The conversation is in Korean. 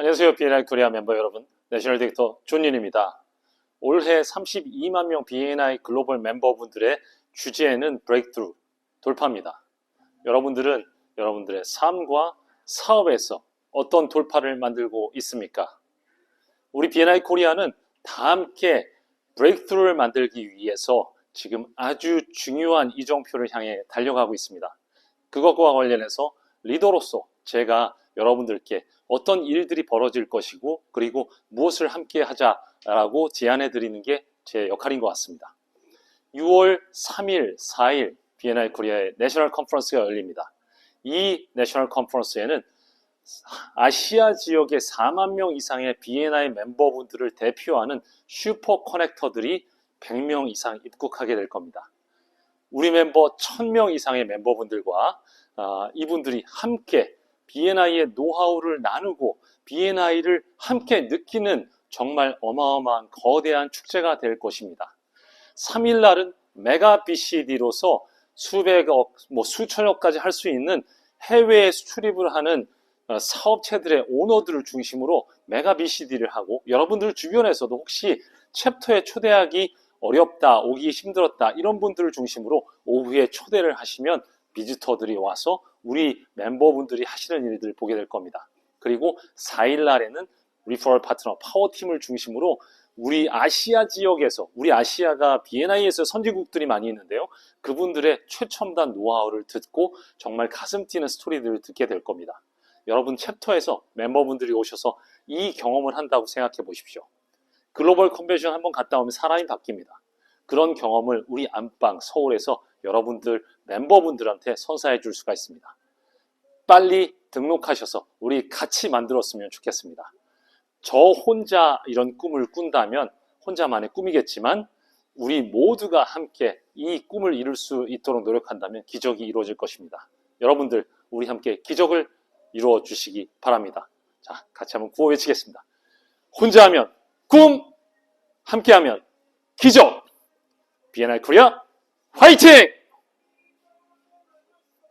안녕하세요. BNI 코리아 멤버 여러분. 내셔널 디렉터 존윤입니다. 올해 32만 명 BNI 글로벌 멤버분들의 주제는 브레이크트루, 돌파입니다. 여러분들은 여러분들의 삶과 사업에서 어떤 돌파를 만들고 있습니까? 우리 BNI 코리아는 다 함께 브레이크트루를 만들기 위해서 지금 아주 중요한 이정표를 향해 달려가고 있습니다. 그것과 관련해서 리더로서 제가 여러분들께 어떤 일들이 벌어질 것이고 그리고 무엇을 함께 하자라고 제안해 드리는 게 제 역할인 것 같습니다. 6월 3일, 4일 BNI 코리아의 내셔널 컨퍼런스가 열립니다. 이 내셔널 컨퍼런스에는 아시아 지역의 4만 명 이상의 BNI 멤버분들을 대표하는 슈퍼 커넥터들이 100명 이상 입국하게 될 겁니다. 우리 멤버 1000명 이상의 멤버분들과 아, 이분들이 함께 BNI의 노하우를 나누고 BNI를 함께 느끼는 정말 어마어마한 거대한 축제가 될 것입니다. 3일 날은 메가 BCD로서 수백억, 뭐 수천억까지 할 수 있는 해외에 수출입을 하는 어, 사업체들의 오너들을 중심으로 메가 BCD를 하고 여러분들 주변에서도 혹시 챕터에 초대하기 어렵다, 오기 힘들었다 이런 분들을 중심으로 오후에 초대를 하시면 비지터들이 와서 우리 멤버분들이 하시는 일들을 보게 될 겁니다. 그리고 4일 날에는 리퍼럴 파트너 파워팀을 중심으로 우리 아시아 지역에서 우리 아시아가 BNI에서 선진국들이 많이 있는데요. 그분들의 최첨단 노하우를 듣고 정말 가슴 뛰는 스토리들을 듣게 될 겁니다. 여러분 챕터에서 멤버분들이 오셔서 이 경험을 한다고 생각해 보십시오. 글로벌 컨벤션 한번 갔다 오면 사람이 바뀝니다. 그런 경험을 우리 안방 서울에서 여러분들 멤버분들한테 선사해 줄 수가 있습니다. 빨리 등록하셔서 우리 같이 만들었으면 좋겠습니다. 저 혼자 이런 꿈을 꾼다면 혼자만의 꿈이겠지만 우리 모두가 함께 이 꿈을 이룰 수 있도록 노력한다면 기적이 이루어질 것입니다. 여러분들 우리 함께 기적을 이루어 주시기 바랍니다. 자, 같이 한번 구호 외치겠습니다. 혼자 하면 꿈, 함께 하면 기적. BNI 코리아 화이팅!